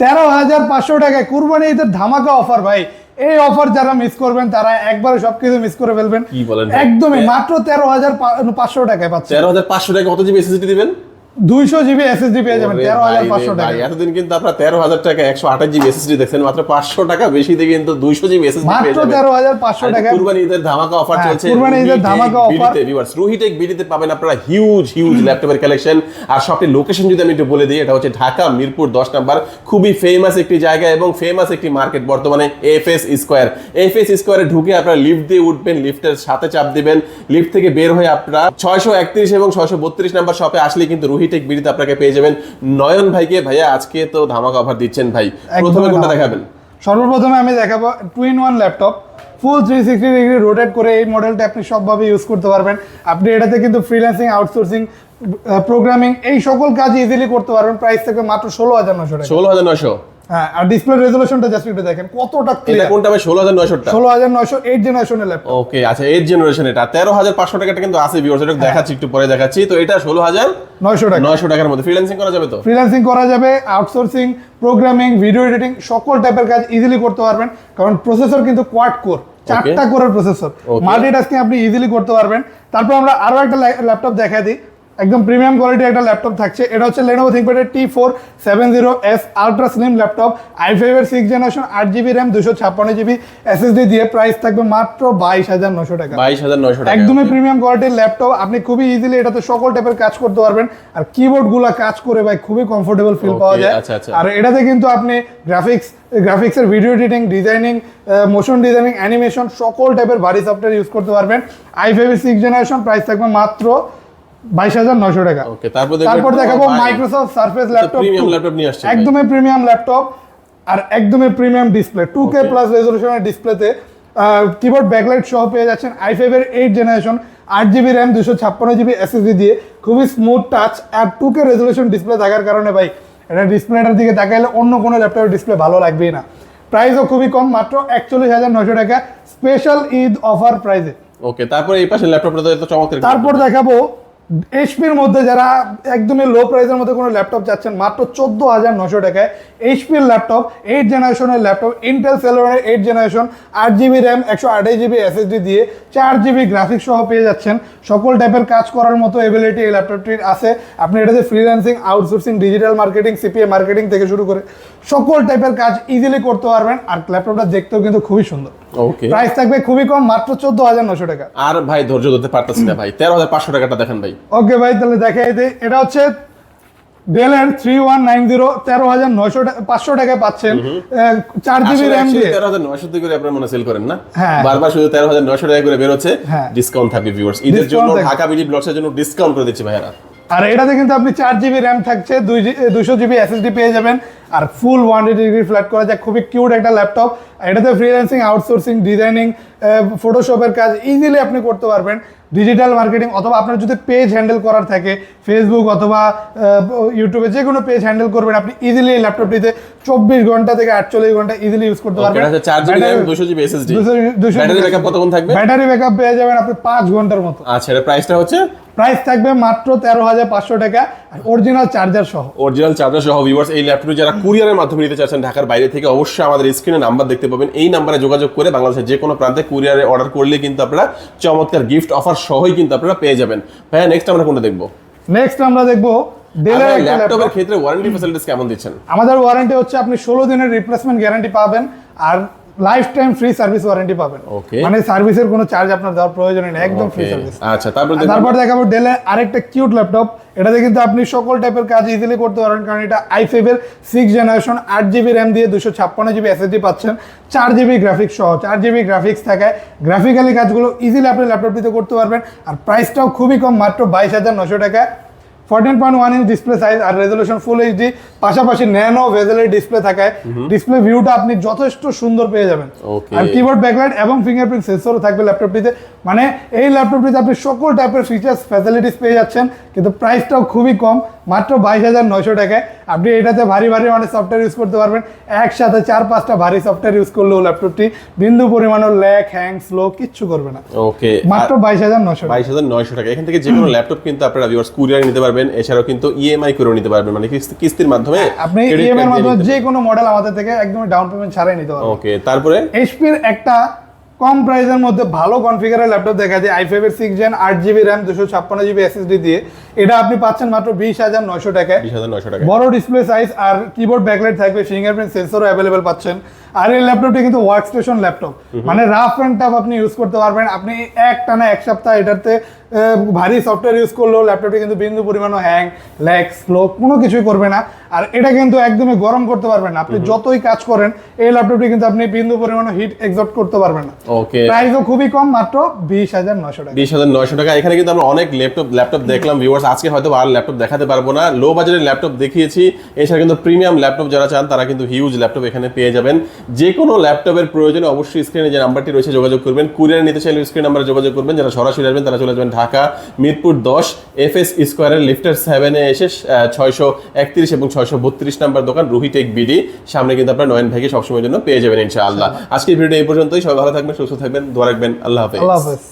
তেরো হাজার পাঁচশো টাকায় কুরবানি ঈদের ধামাকা অফার ভাই। এই অফার যারা মিস করবেন তারা একবারে সবকিছু মিস করে ফেলবেন। কি বলেন একদমই মাত্র তেরো হাজার পাঁচশো টাকায় পাচ্ছেন। তেরো হাজার পাঁচশো টাকা কত জিবি এসএসডি দিবেন? দুইশো জিবি এসএসডি পেয়ে যাবেন তেরো হাজার পাঁচশো টাকা। এতদিন কিন্তু আপনারা তেরো হাজার টাকা একশো আঠাশ জিবি এসএসডি দেখছেন মাত্র পাঁচশো টাকা বেশি দিয়ে কিন্তু দুইশো জিবি এসএসডি মাত্র তেরো হাজার পাঁচশো টাকা। কুরবানি ঈদের ধামাকা অফার হ্যাঁ, চলছে কুরবানি ঈদের ধামাকা offer। ভিউয়ার্স রুহিটেক বিডিতে পাবেন আপনারা হিউজ হিউজ ল্যাপটপের কালেকশন আর শপটির লোকেশন যদি আমি একটু বলে দিই এটা হচ্ছে ঢাকা মিরপুর দশ নাম্বার। খুবই ফেমাস একটি জায়গা এবং ফেমাস একটি মার্কেট বর্তমানে এফএস স্কোয়ার এফএস স্কোয়ারে ঢুকে আপনারা লিফট দিয়ে উঠবেন লিফটের সাথে চাপ দিবেন। লিফট থেকে বের হয়ে আপনারা ছয়শো একত্রিশ এবং ছয়শো বত্রিশ নাম্বার শপে আসলে কিন্তু রুহিটেক বিডিতে আপনাকে পেয়ে যাবেন। নয়ন ভাইকে ভাইয়া আজকে তো ধামাকা অফার দিচ্ছেন ভাই। প্রথমে কোনটা দেখাবেন? সর্বপ্রথমে আমি দেখাবো two in one laptop full three sixty degree rotate করে এই মডেলটা আপনি সবভাবে ইউজ করতে পারবেন। আপনি এটাতে কিন্তু ফ্রিল্যান্সিং আউটসোর্সিং প্রোগ্রামিং এই সকল কাজ ইজিলি করতে পারবেন। প্রাইস থেকে মাত্র ষোলো হাজার নশো টাকা। ষোলো হাজার নয়শো? হ্যাঁ আর ডিসপ্লে রেজলিউশনটা জাস্ট একটু দেখেন কতটা ক্লিয়ার কোনটা ভাই? ষোলো হাজার নয়শোটা? ষোলো হাজার নয়শো এইট জেনারেশনের ল্যাপটপ ওকে আচ্ছা এইট জেনারেশন এটা তেরো হাজার পাঁচশো টাকাটা কিন্তু আছে ভিউয়ার্স এটা দেখাচ্ছি একটু পরে দেখাচ্ছি। তো এটা ষোলো হাজার নয়শো টাকা। নয়শো টাকার মধ্যে। ফ্রিল্যান্সিং করা যাবে তো? ফ্রিল্যান্সিং করা যাবে আউটসোর্সিং প্রোগ্রামিং ভিডিও এডিটিং সকল টাইপের কাজ ইজিলি করতে পারবেন। কারণ প্রসেসর কিন্তু কোয়াড কোর চারটা কোরের প্রসেসর. মাল্টিটাস্কিং আপনি ইজিলি করতে পারবেন। তারপর আমরা আরও একটা ল্যাপটপ দেখা দিই। একদম প্রিমিয়াম কোয়ালিটির একটা ল্যাপটপ থাকছে। এটা হচ্ছে Lenovo থিঙ্কপ্যাডের T four seven zero S ultra slim laptop I ফাইভের সিক্স জেনারেশন আট জিবি র্যাম দুশো ছাপ্পান্ন জিবি এসএসডি দিয়ে প্রাইস থাকবে মাত্র বাইশ হাজার নশো টাকা। বাইশ হাজার নয়শো টাকা। একদমই প্রিমিয়াম কোয়ালিটির ল্যাপটপ আপনি খুবই ইজিলি এটাতে সকল টাইপের কাজ করতে পারবেন। আর কিবোর্ডগুলা কাজ করে ভাই খুবই কমফোর্টেবল ফিল পাওয়া যায়। আচ্ছা, আচ্ছা। আর এটাতে কিন্তু আপনি গ্রাফিক্স গ্রাফিক্সের video editing designing motion designing animation সকল টাইপের ভারী সফটওয়্যার ইউজ করতে পারবেন। I five six generation price থাকবে মাত্র বাইশ হাজার নশো টাকা। তারপর দেখব মাইক্রোসফট সার্ফেস ল্যাপটপ। একদমই প্রিমিয়াম ল্যাপটপ আর একদমই premium display two K plus রেজলিউশনের ডিসপ্লেতে কিবোর্ড ব্যাকলাইট সহ পেয়ে যাচ্ছেন আই ফাইভের এইট জেনারেশন আট জিবি র্যাম দুশো ছাপ্পান্ন জিবি এসএসডি দিয়ে। খুবই স্মুথ টাচ আর টু কে রেজলিউশন ডিসপ্লে থাকার কারণে ভাই এটা ডিসপ্লেটার দিকে তাকাইলে অন্য কোনো ল্যাপটপের ডিসপ্লে ভালো লাগবেই না। প্রাইসও খুবই কম মাত্র একচল্লিশ হাজার নশো টাকা। স্পেশাল ঈদ অফার প্রাইসে ওকে তারপরে এই পাশে ল্যাপটপটা তো চমৎকার। তারপর দেখাবো এইচপির মধ্যে যারা একদমই লো প্রাইসের মধ্যে কোনো ল্যাপটপ চাচ্ছেন মাত্র চোদ্দ হাজার নশো টাকায় এইচপির ল্যাপটপ এইট জেনারেশনের ল্যাপটপ ইন্টেল সেলোনের এইট জেনারেশন আট জিবি র্যাম একশো আঠাশ জিবি এসএসডি দিয়ে চার জিবি গ্রাফিক্স সহ পেয়ে যাচ্ছেন। সকল টাইপের কাজ করার মতো এবিলিটি এই ল্যাপটপটির আছে। আপনি এটাতে freelancing outsourcing digital marketing CPA marketing থেকে শুরু করে সকল টাইপের কাজ ইজিলি করতে পারবেন। আর ল্যাপটপটা দেখতেও কিন্তু খুবই সুন্দর। ওকে প্রাইস থাকবে খুবই কম মাত্র চোদ্দ হাজার নশো টাকা। আর ভাই ধৈর্য ধরতে পারতেছি না ভাই। তেরো হাজার পাঁচশো টাকাটা দেখেন ভাই। ওকে ভাই তাহলে দেখাই দিই। এটা হচ্ছে ডেলের থ্রি ওয়ান নাইন জিরো তেরো হাজার নয়শো পাঁচশো টাকায় পাচ্ছেন। চার জিবি র্যাম দিয়ে। তেরো হাজার নয়শো করে আপনার মনে সেল করেন না? হ্যাঁ। বারবার শুধু তেরো হাজার নয়শো টাকা করে বেরোচ্ছে। হ্যাঁ। ডিসকাউন্ট থাকবে ভিউয়ার্স ঈদের জন্য ঢাকা বিডি ব্লগসের জন্য ডিসকাউন্ট করে দিচ্ছে ভাইয়ারা। আর এটাতে কিন্তু আপনি চার জিবি র্যাম থাকছে দুই দুশো জিবি এসএসডি পেয়ে যাবেন। আর ফুল ওয়ান ডিগ্রি ফ্ল্যাট করা যায় খুবই কিউট একটা ল্যাপটপ এটাতে ফ্রিল্যান্সিং আউটসোর্সিং ডিজাইনিং ফটোশপের কাজ ইজিলি আপনি করতে পারবেন। ডিজিটাল মার্কেটিং অথবা আপনার যদি পেজ হ্যান্ডেল করার থাকে ফেসবুক অথবা ইউটিউবে যে কোনো পেজ হ্যান্ডেল করবেন। আপনি ইজিলি এই ল্যাপটপটিতে চব্বিশ ঘণ্টা থেকে আটচল্লিশ ঘণ্টা ইজিলি ইউজ করতে পারবেন। ব্যাটারি ব্যাকআপ পেয়ে যাবেন আপনি পাঁচ ঘণ্টার মতো। আচ্ছা প্রাইসটা হচ্ছে? প্রাইস থাকবে মাত্র তেরো হাজার পাঁচশো টাকা আর অরিজিনাল চার্জার সহ। অরিজিনাল চার্জার সহ ভিউয়ার্স এই ল্যাপটপ যারা কুরিয়ারের মাধ্যমে নিতে চাচ্ছেন ঢাকার বাইরে থেকে অবশ্যই আমাদের স্ক্রিনে নাম্বার দেখতে পাবেন। এই নাম্বারে যোগাযোগ করে বাংলাদেশের যে কোনো প্রান্তে কুরিয়ারে অর্ডার করলে কিন্তু আপনারা চমৎকার গিফট অফার সহই কিন্তু আপনারা পেয়ে যাবেন। ভাইয়া নেক্সট আমরা কোনটা দেখব? নেক্সট আমরা দেখব ডেলের একটা ল্যাপটপের ক্ষেত্রে ওয়ারেন্টি ফ্যাসিলিটিস কেমন দিচ্ছেন? আমাদের ওয়ারেন্টি হচ্ছে আপনি ষোলো দিনের রিপ্লেসমেন্ট গ্যারান্টি পাবেন আর life time free service warranty পাবেন. মানে সার্ভিসের কোনো চার্জ আপনার দেওয়ার প্রয়োজন নেই একদম ফ্রি সার্ভিস আচ্ছা তারপর তারপর দেখাবো ডেলের আরেকটা কিউট ল্যাপটপ এটাতে কিন্তু আপনি সকল টাইপের কাজ ইজিলি করতে পারেন কারণ এটা আই ফাইভের সিক্স জেনারেশন আট জিবি র্যাম দিয়ে দুশো ছাপ্পান্ন জিবি এসএসডি পাচ্ছেন। চার জিবি গ্রাফিক্স সহ চার জিবি গ্রাফিক্স থাকায় গ্রাফিক্যালি কাজগুলো ইজিলি আপনি ল্যাপটপটিতে করতে পারবেন। আর প্রাইসটাও খুবই কম মাত্র বাইশ হাজার নশো টাকা fourteen point one inch display size আর রেজলিউশন ফুল এইচডি পাশাপাশি ন্যানো ভেজেলের ডিসপ্লে থাকায় ডিসপ্লে ভিউটা আপনি যথেষ্ট সুন্দর পেয়ে যাবেন। আর কিবোর্ড ব্যাকলাইট এবং ফিঙ্গারপ্রিন্ট সেন্সরও থাকবে ল্যাপটপটিতে মানে এই ল্যাপটপটিতে আপনি সকল টাইপের ফিচার্স ফ্যাসিলিটিস পেয়ে যাচ্ছেন কিন্তু প্রাইসটাও খুবই কম। মাত্র বাইশ হাজার নয়শো টাকায়। আপনি এটাতে ভারী ভারী অনেক সফটওয়্যার ইউজ করতে পারবেন। একসাথে চার পাঁচটা ভারী সফটওয়্যার ইউজ করলেও ল্যাপটপটি বিন্দু পরিমাণও ল্যাক হ্যাং স্লো কিচ্ছু করবে না। ওকে মাত্র বাইশ হাজার নয়শো বাইশ হাজার নয়শো টাকা। এখান থেকে যে কোনো ল্যাপটপ কিন্তু আপনারা ভিউয়ার্স কুরিয়ার নিতে পারবেন এছাড়াও কিন্তু ইএমআই করে নিতে পারবেন মানে কিস্তি- কিস্তির মাধ্যমে আপনি credit ইএমআই card দিয়ে মাধ্যমে যে কোনো মডেল আমাদের থেকে একদমই ডাউন পেমেন্ট ছাড়াই নিতে পারবেন। ওকে তারপরে? এইচপির একটা কম প্রাইসের মধ্যে ভালো কনফিগারের ল্যাপটপ দেখা যায়। আই ফাইভের সিক্স জেন আট জিবি র্যাম দুশো ছাপ্পান্ন জিবি এসএসডি দিয়ে। এটা আপনি পাচ্ছেন মাত্র বিশ হাজার নয়শো টাকায়। বিশ হাজার নয়শো টাকা বড় ডিসপ্লে সাইজ আর কিবোর্ড ব্যাকলাইট থাকবে ফিঙ্গারপ্রিন্ট সেন্সরও অ্যাভেলেবেল পাচ্ছেন। আর এই ল্যাপটপটি কিন্তু ওয়ার্ক স্টেশন ল্যাপটপ মানে রাফ অ্যান্ড টাফ আপনি ইউজ করতে পারবেন। আপনি এক টানা এক সপ্তাহ এটাতে ভারী সফটওয়্যার ইউজ করলেও ল্যাপটপটি কিন্তু বিন্দু পরিমাণও হ্যাং ল্যাগ স্লো কোনো কিছুই করবে না। আর এটা কিন্তু একদমই গরম করতে পারবেন না। আপনি যতই কাজ করেন এই ল্যাপটপটি কিন্তু আপনি বিন্দু পরিমাণও হিট এক্সট করতে পারবেন না। ওকে প্রাইসও খুবই কম মাত্র বিশ হাজার নয়শো টাকা। বিশ হাজার নয়শো টাকা। এখানে কিন্তু আমরা অনেক ল্যাপটপ ল্যাপটপ দেখলাম ভিউয়ার্স আজকে হয়তো আর ল্যাপটপ দেখাতে পারব না। লো বাজারের ল্যাপটপ দেখিয়েছি। এছাড়া কিন্তু প্রিমিয়াম ল্যাপটপ যারা চান তারা কিন্তু হিউজ ল্যাপটপ এখানে পেয়ে যাবেন। যে কোনো ল্যাপটপের প্রয়োজনে অবশ্যই স্ক্রিনে যে নাম্বারটি রয়েছে যোগাযোগ করবেন। কুরিয়ার নিতে চাইলে স্ক্রিন নাম্বারে যোগাযোগ করবেন। যারা সরাসরি আসবেন তারা চলে যাবেন ঢাকা মিরপুর দশ এফ এস স্কোয়ারের লিফটার সেভেনে এসে ছয়শো একত্রিশ এবং ছয়শো বত্রিশ নাম্বার দোকান রুহিটেক বিডি সামনে কিন্তু আপনার নয়ন ভাইকে সবসময়ের জন্য পেয়ে যাবেন ইনশাআল্লাহ। আজকের ভিডিও এই পর্যন্তই। সবাই ভালো থাকবেন সুস্থ থাকবেন। দোয়া রাখবেন। আল্লাহ হাফেজ। আল্লাহ হাফেজ।